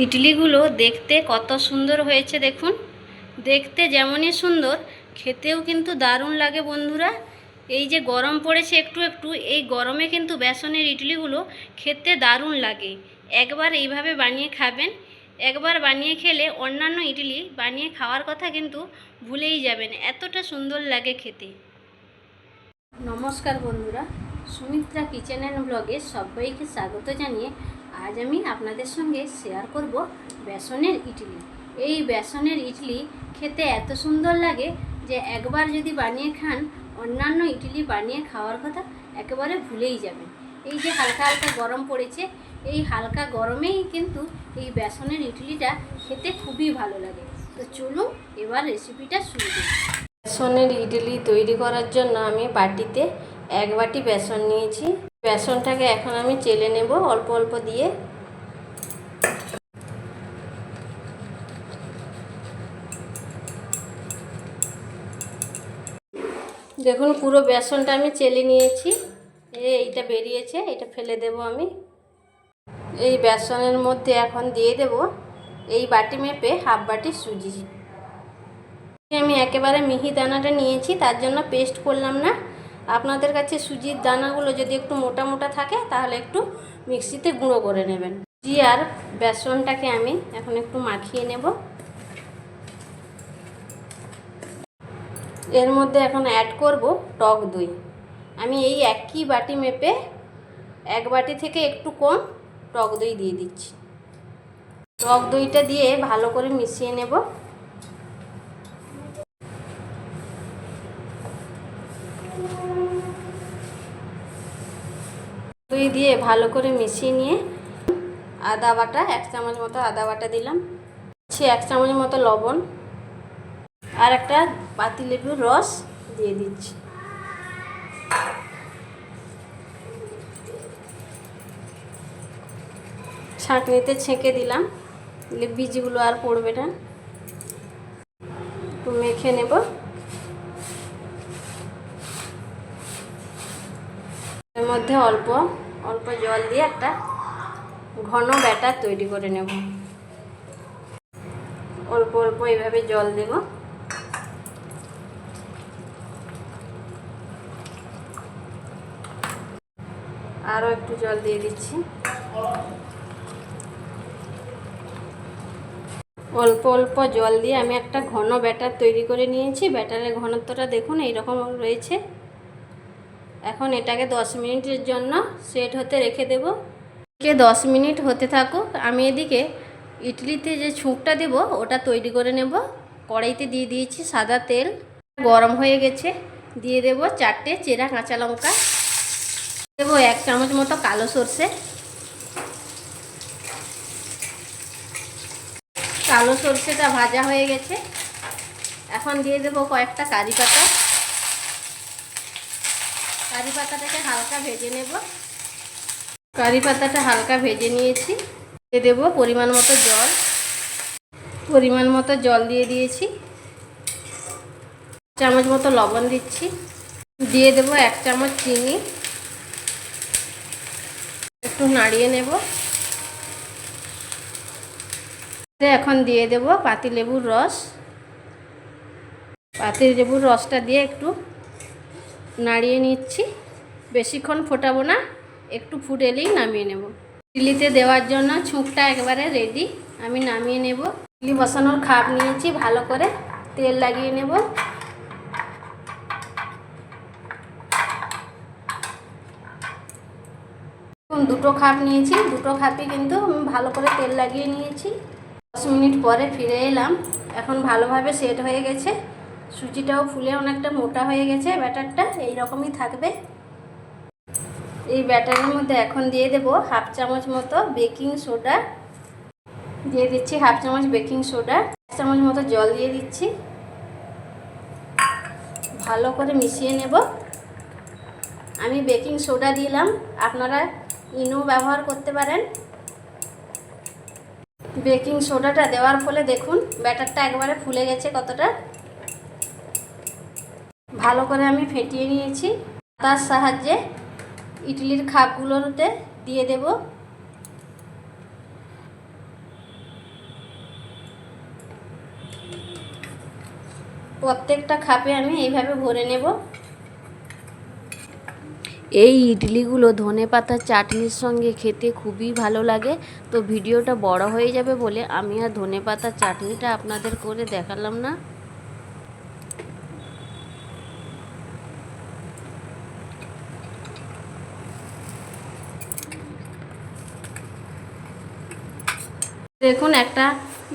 ইডলিগুলো দেখতে কত সুন্দর হয়েছে দেখুন। দেখতে যেমনই সুন্দর, খেতেও কিন্তু দারুণ লাগে বন্ধুরা। এই যে গরম পড়েছে একটু একটু, এই গরমে কিন্তু বেসনের ইডলিগুলো খেতে দারুণ লাগে। একবার এইভাবে বানিয়ে খাবেন। একবার বানিয়ে খেলে অন্যান্য ইডলি বানিয়ে খাওয়ার কথা কিন্তু ভুলেই যাবেন, এতটা সুন্দর লাগে খেতে। নমস্কার বন্ধুরা, সুমিত্রা কিচেন অ্যান্ড ব্লগে সবাইকে স্বাগত জানিয়ে আজ আমি আপনাদের সঙ্গে শেয়ার করব বেসনের ইডলি। এই বেসনের ইডলি খেতে এত সুন্দর লাগে যে একবার যদি বানিয়ে খান, অন্যান্য ইডলি বানিয়ে খাওয়ার কথা একেবারে ভুলেই যাবেন। এই যে হালকা হালকা গরম পড়েছে, এই হালকা গরমেই কিন্তু এই বেসনের ইডলিটা খেতে খুবই ভালো লাগে। তো চলুন এবার রেসিপিটা শুরু করি। বেসনের ইডলি তৈরি করার জন্য আমি বাটিতে এক বাটি বেসন নিয়েছি। বেসনটাকে এখন আমি চেলে নেব, অল্প অল্প দিয়ে। দেখুন, পুরো বেসনটা আমি চেলে নিয়েছি। এই এইটা বেরিয়েছে, এটা ফেলে দেব আমি। এই বেসনের মধ্যে এখন দিয়ে দেব এই বাটি মেপে হাফ বাটি সুজি। আমি একেবারে মিহি দানাটা নিয়েছি, তার জন্য পেস্ট করলাম না। আপনাদের কাছে সুজির দানাগুলো যদি একটু মোটা মোটা থাকে, তাহলে একটু মিক্সিতে গুঁড়ো করে নেবেন। সুজি আর বেসনটাকে আমি এখন একটু মাখিয়ে নেব। এর মধ্যে এখন অ্যাড করব টক দই। আমি এই একই বাটি মেপে এক বাটি থেকে একটু কম টক দই দিয়ে দিচ্ছি। টক দইটা দিয়ে ভালো করে মিশিয়ে নেব। দই দিয়ে ভালো করে মিশিয়ে নিয়ে আদা বাটা, এক চামচ মতো আদা বাটা দিলাম। সে এক চামচ মতো লবণ আর একটা পাতিলেবুর রস দিয়ে দিচ্ছি। ছাঁকনিতে ছেঁকে দিলাম। বীজগুলো আর পড়বে না। একটু মেখে নেব। এর মধ্যে অল্প অল্প জল দিয়ে একটা ঘন ব্যাটার তৈরি করে নেব। অল্প অল্প এইভাবে জল দেব। আরও একটু জল দিয়ে দিচ্ছি। অল্প অল্প জল দিয়ে আমি একটা ঘন ব্যাটার তৈরি করে নিয়েছি। ব্যাটারের ঘনত্বটা দেখুন, এইরকম রয়েছে। এখন এটাকে দশ মিনিটের জন্য সেট হতে রেখে দেব। কে দশ মিনিট হতে থাকুক, আমি এদিকে ইডলিতে যে ছুঁকটা দেব, ওটা তৈরি করে নেব। কড়াইতে দিয়ে দিয়েছি সাদা তেল, গরম হয়ে গেছে। দিয়ে দেব চারটে চেরা কাঁচা লঙ্কা। দেবো এক চামচ মতো কালো সর্ষে। কালো সর্ষেটা ভাজা হয়ে গেছে। এখন দিয়ে দেবো কয়েকটা কারি পাতা। কারি পাতাটাকে হালকা ভেজে নেব। কারি পাতাটা হালকা ভেজে নিয়েছি। দিয়ে দেবো পরিমাণ মতো জল। পরিমাণ মতো জল দিয়ে দিয়েছি। চামচ মতো লবণ দিচ্ছি। দিয়ে দেবো এক চামচ চিনি। একটু নাড়িয়ে নেব। এখন দিয়ে দেব পাতিলেবুর রস। পাতিলেবুর রসটা দিয়ে একটু নাড়িয়ে নিচ্ছি। বেশিক্ষণ ফোটাবো না, একটু ফুটেলেই নামিয়ে নেব। ইডলিতে দেওয়ার জন্য ছুঁকটা একবারে রেডি আমি নামিয়ে নেব। ইডলি বসানোর খাপ নিয়েছি, ভালো করে তেল লাগিয়ে নেব। দুটো খাপ নিয়েছি, দুটো খাপই কিন্তু আমি ভালো করে তেল লাগিয়ে নিয়েছি। দশ মিনিট পরে ফিরে এলাম, এখন ভালোভাবে সেট হয়ে গেছে। সুজিটাও ফুলে অনেকটা মোটা হয়ে গেছে, ব্যাটারটা এই রকমই থাকবে। এই ব্যাটারের মধ্যে এখন দিয়ে দেব হাফ চামচ মতো বেকিং সোডা। দিয়ে দিচ্ছি হাফ চামচ বেকিং সোডা চামচ মতো জল দিয়ে দিচ্ছি। ভালো করে মিশিয়ে নেব। আমি বেকিং সোডা দিলাম, আপনারা ইনো ব্যবহার করতে পারেন। বেকিং সোডাটা দেওয়ার ফলে দেখুন ব্যাটারটা একবারে ফুলে গেছে কতটা। ভালো করে আমি ফেটিয়ে নিয়েছি। তার সাহায্যে ইডলির খাপগুলোতে দিয়ে দেব। প্রত্যেকটা খাপে আমি এইভাবে ভরে নেব। এই ইডলিগুলো ধনে পাতা চাটনির সঙ্গে খেতে খুবই ভালো লাগে। তো ভিডিওটা বড় হয়ে যাবে বলে আমি আর ধনে পাতা চাটনিটা আপনাদের করে দেখালাম না। দেখুন, একটা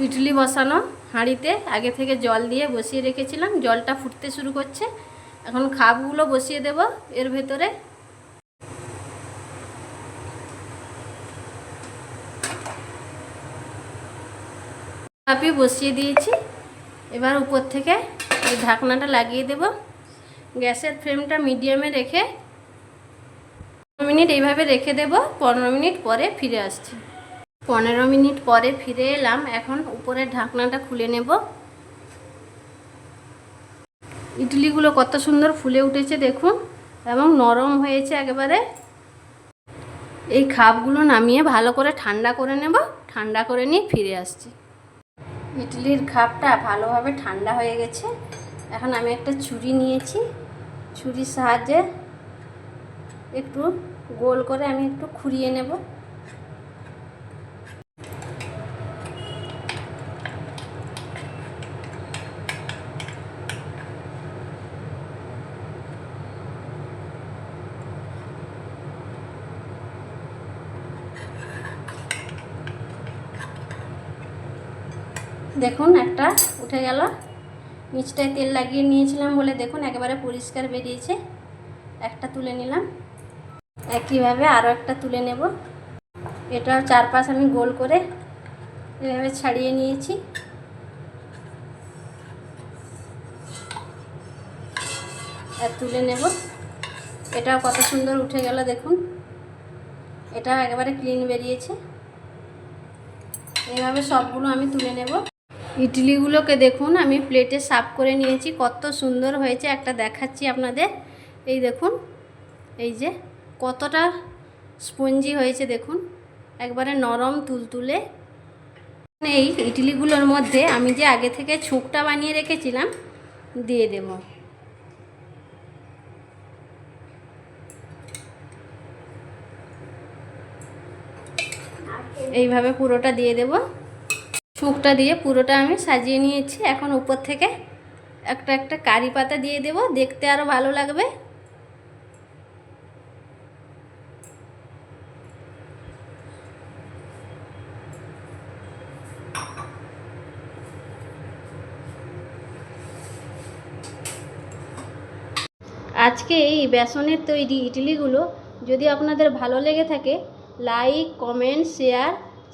ইডলি বসানো হাঁড়িতে। আগে থেকে জল দিয়ে বসিয়ে রেখেছিলাম। জলটা ফুটতে শুরু করছে। এখন খাপগুলো বসিয়ে দেব এর ভেতরে। খাপি বসিয়ে দিয়েছি। এবার উপর থেকে ঢাকনাটা লাগিয়ে দেব। গ্যাসের ফ্লেমটা মিডিয়ামে রেখে পনেরো মিনিট এইভাবে রেখে দেব। পনেরো মিনিট পরে ফিরে আসছি। পনেরো মিনিট পরে ফিরে এলাম। এখন উপরের ঢাকনাটা খুলে নেব। ইডলিগুলো কত সুন্দর ফুলে উঠেছে দেখুন, এবং নরম হয়েছে একেবারে। এই খাপগুলো নামিয়ে ভালো করে ঠান্ডা করে নেব। ঠান্ডা করে নিয়ে ফিরে আসছি। ইডলির খাপটা ভালোভাবে ঠান্ডা হয়ে গেছে। এখন আমি একটা ছুরি নিয়েছি। ছুরির সাহায্যে একটু গোল করে আমি একটু খুঁড়িয়ে নেব। দেখুন, একটা উঠে গেল। নিচটায় তেল লাগিয়ে নিয়েছিলাম বলে দেখুন, একেবারে পরিষ্কার বেরিয়েছে। একটা তুলে নিলাম। একইভাবে আরও একটা তুলে নেব। এটাও চারপাশ আমি গোল করে এভাবে ছাড়িয়ে নিয়েছি। আর তুলে নেব। এটাও কত সুন্দর উঠে গেল দেখুন। এটাও একেবারে ক্লিন বেরিয়েছে। এইভাবে সবগুলো আমি তুলে নেব। ইডলিগুলোকে দেখুন, আমি প্লেটে সাফ করে নিয়েছি। কত সুন্দর হয়েছে, একটা দেখাচ্ছি আপনাদের। এই দেখুন, এই যে কতটা স্পঞ্জি হয়েছে, দেখুন। একবারে নরম তুলতুলে। এই ইডলিগুলোর মধ্যে আমি যে আগে থেকে ছুঁকটা বানিয়ে রেখেছিলাম, দিয়ে দেব। এইভাবে পুরোটা দিয়ে দেব। ছুঁকটা দিয়ে পুরোটা আমি সাজিয়ে নিয়েছি। এখন উপর থেকে একটা একটা কারি পাতা দিয়ে দেব। দেখতে আরও ভালো লাগবে। আজকে এই বেসনের তৈরি ইডলিগুলো যদি আপনাদের ভালো লেগে থাকে লাইক কমেন্ট শেয়ার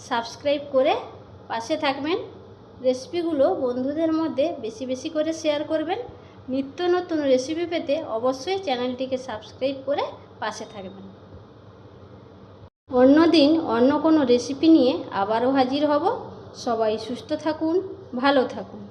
সাবস্ক্রাইব করে পাশে থাকবেন। রেসিপিগুলো বন্ধুদের মধ্যে বেশি বেশি করে শেয়ার করবেন। নিত্য নতুন রেসিপি পেতে অবশ্যই চ্যানেলটিকে সাবস্ক্রাইব করে পাশে থাকবেন। অন্য দিন অন্য কোনো রেসিপি নিয়ে আবারও হাজির হব। সবাই সুস্থ থাকুন, ভালো থাকুন।